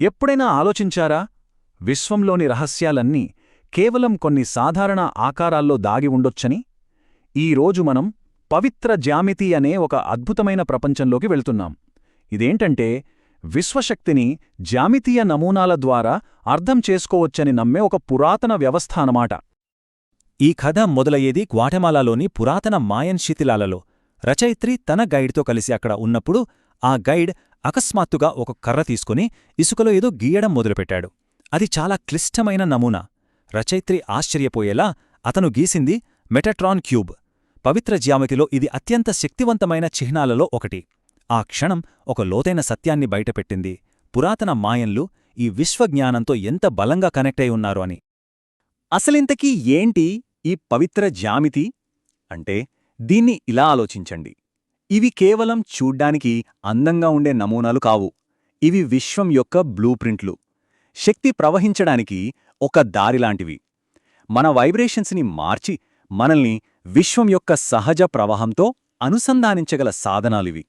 ఎప్పుడైనా ఆలోచించారా? విశ్వంలోని రహస్యాలన్నీ కేవలం కొన్ని సాధారణ ఆకారాల్లో దాగి ఉండొచ్చని? ఈరోజు మనం పవిత్ర జ్యామితి అనే ఒక అద్భుతమైన ప్రపంచంలోకి వెళ్తున్నాం. ఇదేంటంటే విశ్వశక్తిని జ్యామితీయ నమూనాల ద్వారా అర్థం చేసుకోవచ్చని నమ్మే ఒక పురాతన వ్యవస్థ అనమాట ఈ కథ మొదలయ్యేది గ్వాటమాలాలోని పురాతన మాయన్ శిథిలాలలో. రచయిత్రి తన గైడ్తో కలిసి అక్కడ ఉన్నప్పుడు ఆ గైడ్ అకస్మాత్తుగా ఒక కర్ర తీసుకుని ఇసుకలో ఏదో గీయడం మొదలుపెట్టాడు. అది చాలా క్లిష్టమైన నమూనా. రచయిత్రి ఆశ్చర్యపోయేలా అతను గీసింది మెటట్రాన్ క్యూబ్. పవిత్ర జ్యామితిలో ఇది అత్యంత శక్తివంతమైన చిహ్నాలలో ఒకటి. ఆ క్షణం ఒక లోతైన సత్యాన్ని బయటపెట్టింది. పురాతన మాయన్లు ఈ విశ్వజ్ఞానంతో ఎంత బలంగా కనెక్ట్ అయి ఉన్నారు అని. అసలింతకీ ఏంటి ఈ పవిత్ర జ్యామితి? అంటే దీన్ని ఇలా ఆలోచించండి. ఇవి కేవలం చూడ్డానికి అందంగా ఉండే నమూనాలు కావు. ఇవి విశ్వం యొక్క బ్లూప్రింట్లు శక్తి ప్రవహించడానికి ఒక దారిలాంటివి మన వైబ్రేషన్స్ని మార్చి మనల్ని విశ్వం యొక్క సహజ ప్రవాహంతో అనుసంధానించగల సాధనాలివి.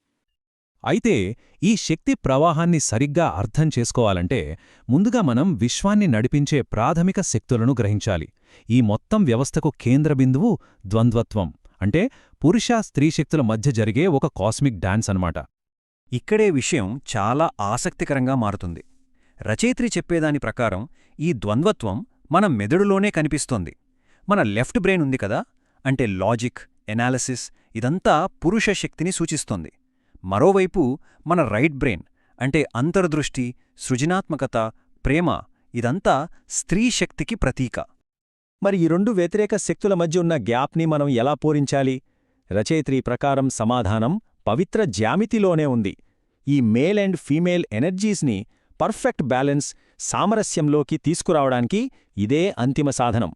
అయితే ఈ శక్తి ప్రవాహాన్ని సరిగ్గా అర్థం చేసుకోవాలంటే ముందుగా మనం విశ్వాన్ని నడిపించే ప్రాథమిక శక్తులను గ్రహించాలి. ఈ మొత్తం వ్యవస్థకు కేంద్ర బిందువు ద్వంద్వత్వం. అంటే పురుష స్త్రీ శక్తుల మధ్య జరిగే ఒక కాస్మిక్ డాన్స్ అనమాట ఇక్కడే విషయం చాలా ఆసక్తికరంగా మారుతుంది. రచయిత్రి చెప్పేదాని ప్రకారం ఈ ద్వంద్వత్వం మన మెదడులోనే కనిపిస్తోంది. మన లెఫ్ట్ బ్రెయిన్ ఉంది కదా అంటే లాజిక్ ఎనాలిసిస్ ఇదంతా పురుష శక్తిని సూచిస్తోంది. మరోవైపు మన రైట్ బ్రెయిన్ అంటే అంతర్దృష్టి సృజనాత్మకత ప్రేమ ఇదంతా స్త్రీ శక్తికి ప్రతీక. మరి ఈ రెండు వ్యతిరేక శక్తుల మధ్య ఉన్న గ్యాప్ని మనం ఎలా పూరించాలి? రచయిత్రి ప్రకారం సమాధానం పవిత్ర జ్యామితిలోనే ఉంది. ఈ మేల్ అండ్ ఫీమేల్ ఎనర్జీస్ని పర్ఫెక్ట్ బ్యాలెన్స్ సామరస్యంలోకి తీసుకురావడానికి ఇదే అంతిమ సాధనం.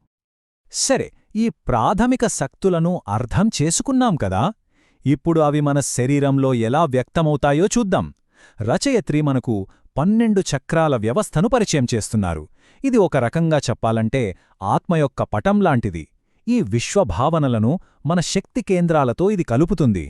సరే ఈ ప్రాథమిక శక్తులను అర్థం చేసుకున్నాం కదా? ఇప్పుడు అవి మన శరీరంలో ఎలా వ్యక్తమవుతాయో చూద్దాం. రచయిత్రి మనకు పన్నెండు చక్రాల వ్యవస్థను పరిచయం చేస్తున్నారు. ఇది ఒక రకంగా చెప్పాలంటే ఆత్మ యొక్క పటంలాంటిది ఈ విశ్వభావనలను మన శక్తి కేంద్రాలతో ఇది కలుపుతుంది.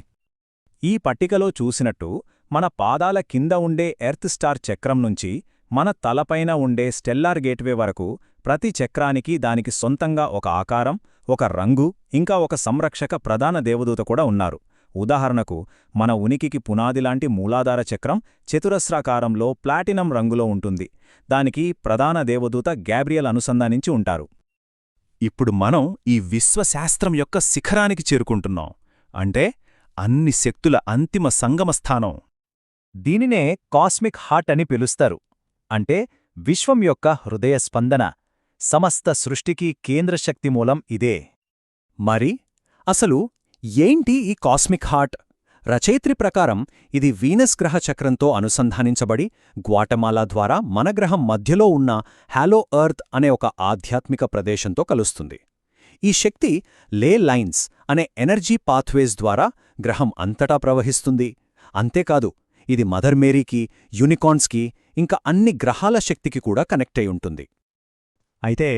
ఈ పట్టికలో చూసినట్టు మన పాదాల కింద ఉండే ఎర్త్ స్టార్ చక్రం నుంచి మన తలపైన ఉండే స్టెల్లార్ గేట్వే వరకు ప్రతి చక్రానికి దానికి సొంతంగా ఒక ఆకారం ఒక రంగు ఇంకా ఒక సంరక్షక ప్రధాన దేవదూత కూడా ఉన్నారు. ఉదాహరణకు మన ఉనికికి పునాదిలాంటి మూలాధార చక్రం చతురస్రాకారంలో ప్లాటినం రంగులో ఉంటుంది. దానికి ప్రధాన దేవదూత గ్యాబ్రియల్ అనుసంధానించి ఉంటారు. ఇప్పుడు మనం ఈ విశ్వశాస్త్రం యొక్క శిఖరానికి చేరుకుంటున్నాం. అంటే అన్ని శక్తుల అంతిమ సంగమస్థానం. దీనినే కాస్మిక్ హార్ట్ అని పిలుస్తారు. అంటే విశ్వం యొక్క హృదయ స్పందన. సమస్త సృష్టికి కేంద్రశక్తి మూలం ఇదే. మరి అసలు ఏంటి ఈ కాస్మిక్ హార్ట్? రచయిత్రి ప్రకారం ఇది వీనస్ గ్రహ చక్రంతో అనుసంధానించబడి గ్వాటమాలా ద్వారా మన గ్రహం మధ్యలో ఉన్న హ్యాలో ఎర్త్ అనే ఒక ఆధ్యాత్మిక ప్రదేశంతో కలుస్తుంది. ఈ శక్తి లే లైన్స్ అనే ఎనర్జీ పాత్వేస్ ద్వారా గ్రహం అంతటా ప్రవహిస్తుంది. అంతేకాదు ఇది మదర్ మేరీకి యూనికాన్స్కి ఇంకా అన్ని గ్రహాల శక్తికి కూడా కనెక్ట్ అయి ఉంటుంది. అయితే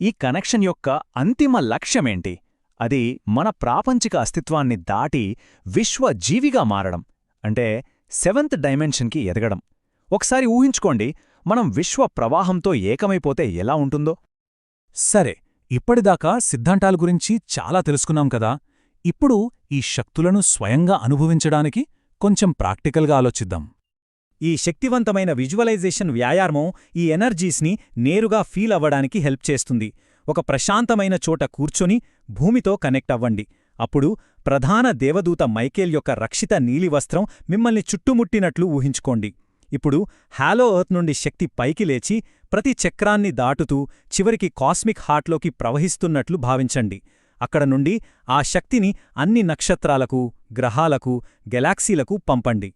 ఈ కనెక్షన్ యొక్క అంతిమ లక్ష్యమేంటి? అది మన ప్రాపంచిక అస్తిత్వాన్ని దాటి విశ్వ జీవిగా మారడం అంటే సెవెంత్ డైమెన్షన్కి ఎదగడం. ఒకసారి ఊహించుకోండి మనం విశ్వ ప్రవాహంతో ఏకమైపోతే ఎలా ఉంటుందో. సరే ఇప్పటిదాకా సిద్ధాంతాల గురించి చాలా తెలుసుకున్నాం కదా. ఇప్పుడు ఈ శక్తులను స్వయంగా అనుభవించడానికి కొంచెం ప్రాక్టికల్గా ఆలోచిద్దాం. ఈ శక్తివంతమైన విజువలైజేషన్ వ్యాయామం ఈ ఎనర్జీస్ని నేరుగా ఫీల్ అవ్వడానికి హెల్ప్ చేస్తుంది. ఒక ప్రశాంతమైన చోట కూర్చొని భూమితో కనెక్ట్ అవ్వండి. అప్పుడు ప్రధాన దేవదూత మైకేల్ యొక్క రక్షిత నీలివస్త్రం మిమ్మల్ని చుట్టుముట్టినట్లు ఊహించుకోండి. ఇప్పుడు హాలో ఎర్త్ నుండి శక్తి పైకి లేచి ప్రతి చక్రాన్ని దాటుతూ చివరికి కాస్మిక్ హార్ట్లోకి ప్రవహిస్తున్నట్లు భావించండి. అక్కడ నుండి ఆ శక్తిని అన్ని నక్షత్రాలకు గ్రహాలకు గెలాక్సీలకు పంపండి.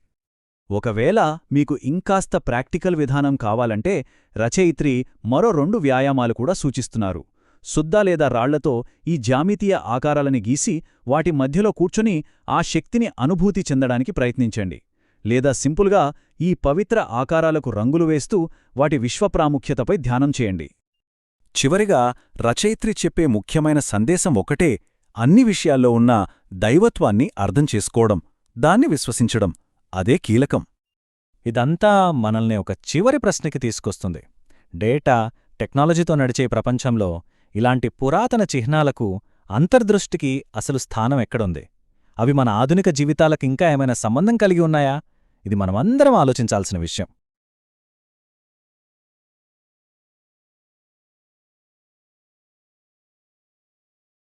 ఒకవేళ మీకు ఇంకాస్త ప్రాక్టికల్ విధానం కావాలంటే రచయిత్రి మరో రెండు వ్యాయామాలు కూడా సూచిస్తున్నారు. శుద్ధ లేదా రాళ్ళతో ఈ జామితీయ ఆకారాలని గీసి వాటి మధ్యలో కూర్చుని ఆ శక్తిని అనుభూతి చెందడానికి ప్రయత్నించండి. లేదా సింపుల్గా ఈ పవిత్ర ఆకారాలకు రంగులు వేస్తూ వాటి విశ్వప్రాముఖ్యతపై ధ్యానం చేయండి. చివరిగా రచయిత్రి చెప్పే ముఖ్యమైన సందేశం ఒకటే అన్ని విషయాల్లో ఉన్న దైవత్వాన్ని అర్థం చేసుకోవడం దాన్ని విశ్వసించడం. అదే కీలకం. ఇదంతా మనల్ని ఒక చివరి ప్రశ్నకి తీసుకొస్తుంది. డేటా టెక్నాలజీతో నడిచే ప్రపంచంలో ఇలాంటి పురాతన చిహ్నాలకు అంతర్దృష్టికి అసలు స్థానం ఎక్కడుంది? అవి మన ఆధునిక జీవితాలకింకా ఏమైనా సంబంధం కలిగి ఉన్నాయా? ఇది మనమందరం ఆలోచించాల్సిన విషయం.